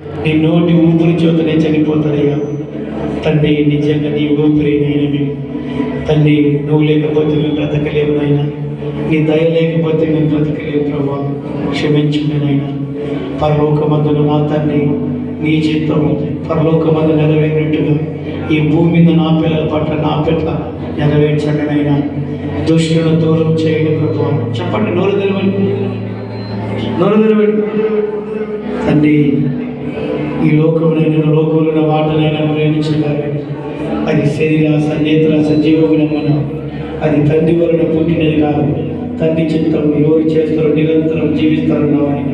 నీ నోటి ఊపిరి చేతనే చనిపోతాడయ్యా తండ్రి నిజంగా నీ ఊపిరి నేను మేము తండ్రి నువ్వు లేకపోతే మేము బ్రతకలేము నాయన. నీ దయ లేకపోతే మేము బ్రతకలేము ప్రభా. క్షమించండి నాయన. పరలోకమందున నా తండ్రి నీ చిత్తము పరలోకమందు నెరవేరినట్టుగా ఈ భూమి మీద నా పిల్లల పట్ల నా పిల్ల నెరవేర్చండి నాయన. దుష్టులను దూరం చేయండి ప్రభా. చెప్పండి నోరు తెరవండి. నోరు తెరవండి. తండ్రి ఈ లోకమునైన లోకముల వాటనైనా ప్రేమించగలరు అది శరీర సన్నేత్ర సజీవమునమన అది తండ్రి వలన పుట్టినది కాదు. తండ్రి చిత్తం ఎవరు చేస్తారో నిరంతరం జీవిస్తారో ఆయన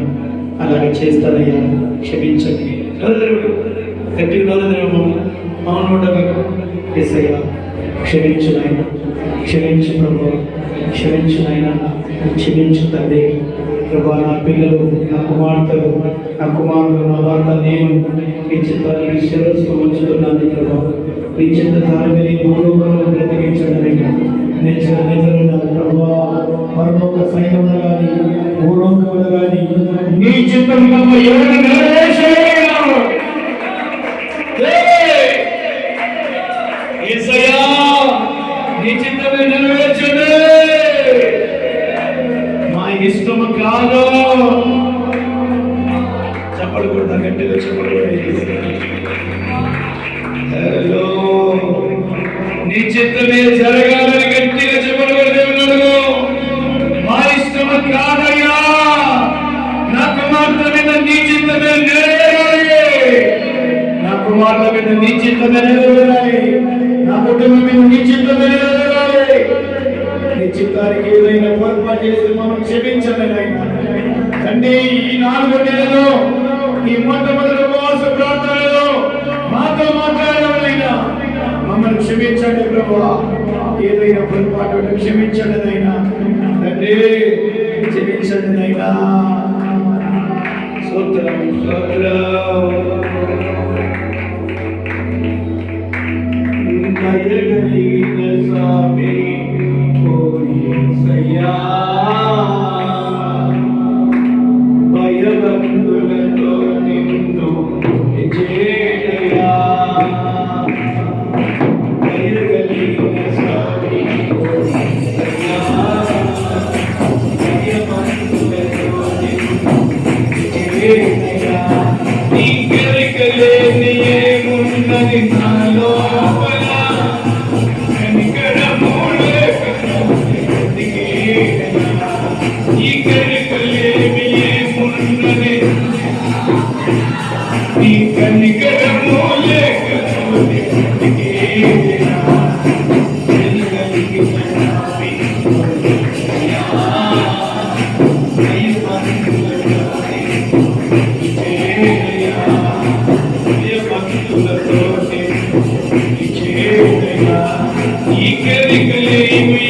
అలాగే చేస్తారయ్యా క్షమించండి. నలుగురు గట్టిగా మౌనుండగా ఎస్సయ్యా క్షమించు నాయన. క్షమించు ప్రభు క్షమించు నాయన. క్షమించు తండ్రి. ప్రభా నా పిల్లలు నా కుమార్తెలు నా కుమార్ నేను మీ చిత్తాన్ని శిరస్సు ఉంచుతున్నాను ప్రభా. మీ చిత్త దాని మీద భూలోకంలో బ్రతికించండి నిలిచిన నిజమైన ప్రభా పరలోక సైన్యంలో కానీ భూలోకంలో కానీ నీ చిత్తం నీ చిత్తమే నెరవేర్చండి. మా ఇష్టము కాదు. కుమార్తె నీ చిత్తం నెరవేరాలి నా కుటుంబం మీద నీ చిత్తం నెరవేరాలి నీ చిత్తానికి ఏదైనా పొరపాటు చేసి మనం క్షమించండి తండ్రి ఈ నాలుగు నెలలో ఈ మొట్టమొదటి ఉపవాస ప్రార్థనలో మాతో మాట్లాడమైనా మమ్మల్ని క్షమించండి ప్రభు. ఏదైనా పొరపాటు ఉంటే క్షమించండి నైనా తండ్రి క్షమించండి నైనా సూత్రం స్తోత్రం. ఈ కెరకలేమి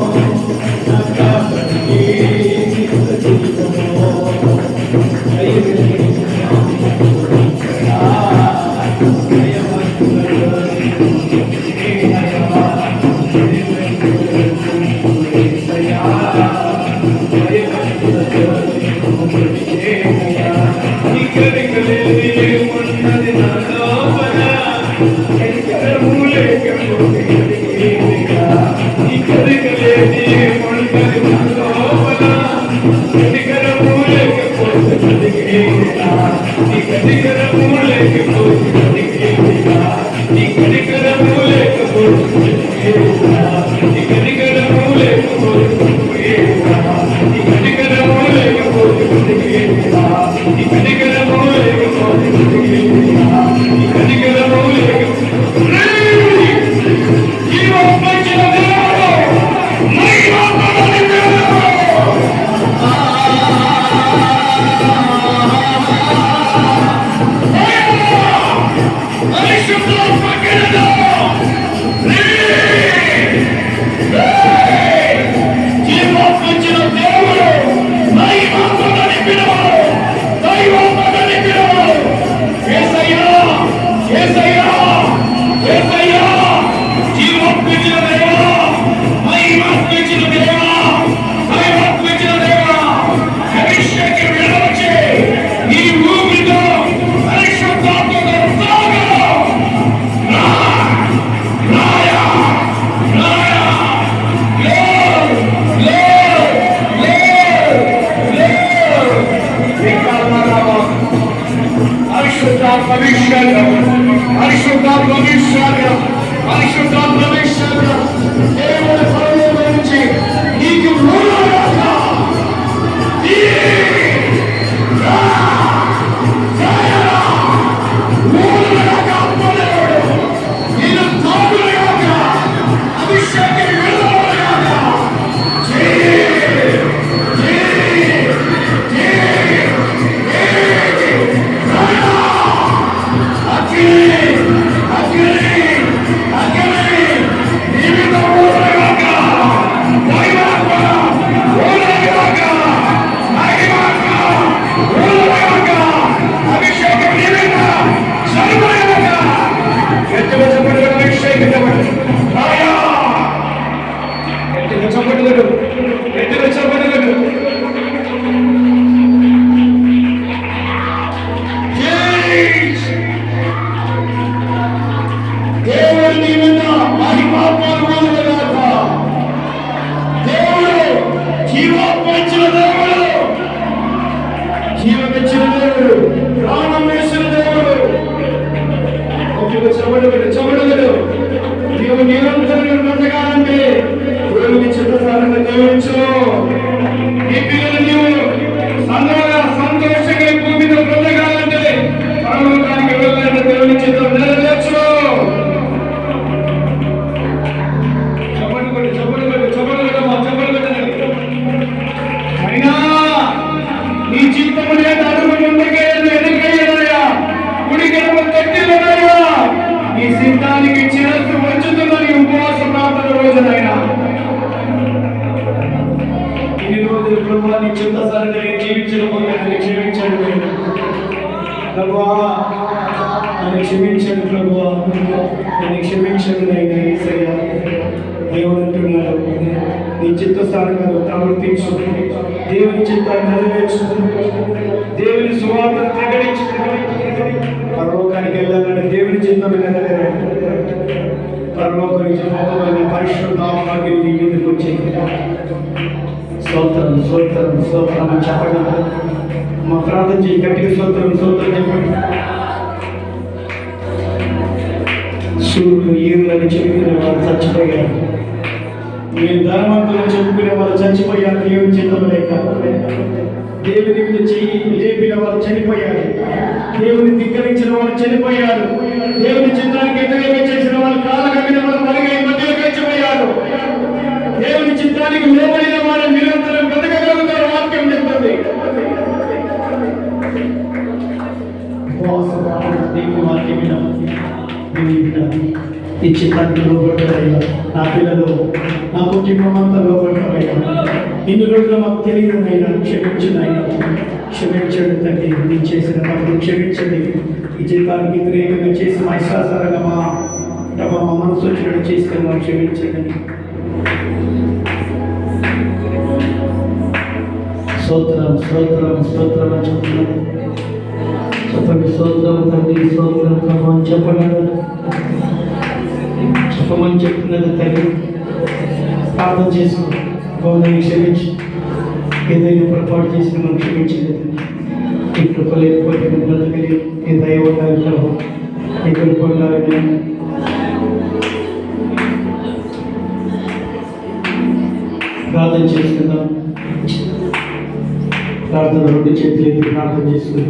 Lord, నన్ను క్షమించండి ప్రభు నన్ను క్షమించండి నైనా ఈసయ్యా దేవుడు అంటున్నాడు. నీ చిత్తసారంగా ప్రవర్తించు. దేవుని చిత్తాన్ని నెరవేర్చు. దేవుని సువార్త ప్రకటించు. పరలోకానికి వెళ్ళాలని దేవుని చిత్తం నెరవేరాడు పరలోకానికి నుంచి మొత్తమైన పరిశుద్ధాత్మకి నీ మీదకి వచ్చి. స్తోత్రం స్తోత్రం స్తోత్రం అని చెప్పండి. మా ప్రార్థన చేయి. గట్టిగా స్తోత్రం స్తోత్రం చెప్పండి. సూర్యుడు ఈరులని చెప్పుకునే వారు చచ్చిపోయారు. మీరు ధనవంతులు చెప్పుకునే వారు చచ్చిపోయారు దేవుని చెందలేక దేవుని మీద చెయ్యి లేపిన వారు చనిపోయారు. దేవుని ధిక్కరించిన వారు చనిపోయారు. దేవుని చిత్రానికి వ్యతిరేకంగా చేసిన వాళ్ళు కాలకమిన వారు మరుగై మధ్యలో గడిచిపోయారు దేవుని చిత్రానికి లోబడిన వారు నిరంతరం బ్రతకగలుగుతారు వాక్యం చెప్తుంది దేవుని వాక్యం వినాలి. ఈ చిత్రానికి లోబడ్డారయ్యా. నా పిల్లలు నా కుటుంబం అంతా లోపడతారయ్యా ఇన్ని రోజులు మాకు తెలియదు అయినా క్షమించండి క్షమించండి తండ్రి నేను చేసిన తప్పు క్షమించండి. ఈ జీవితానికి వ్యతిరేకంగా చేసి మా ఇష్టాసారంగా మా తమ మా మనసు వచ్చినట్టు చేసుకుని మాకు క్షమించండి. స్తోత్రం స్తోత్రం స్తోత్రం అని చెప్తున్నాను. స్తోత్రం తండ్రి స్తోత్రం. ప్రభు చెప్పగలరు? చెప్పండి చెప్పమని చెప్తున్నది తండ్రి. ప్రార్థన చేసుకో గౌరవం క్షమించి ఏదైనా పొరపాటు చేసిన మనం క్షమించలేదు ఈ కృప లేకపోతే బ్రతకలి బ్రతకలేదు ఈ దయ ఉండాలి ప్రభు ఈ కృప ఉండాలి ప్రార్థన చేసుకుందాం ప్రార్థన రెండు చేతులు ప్రార్థన చేసుకుందాం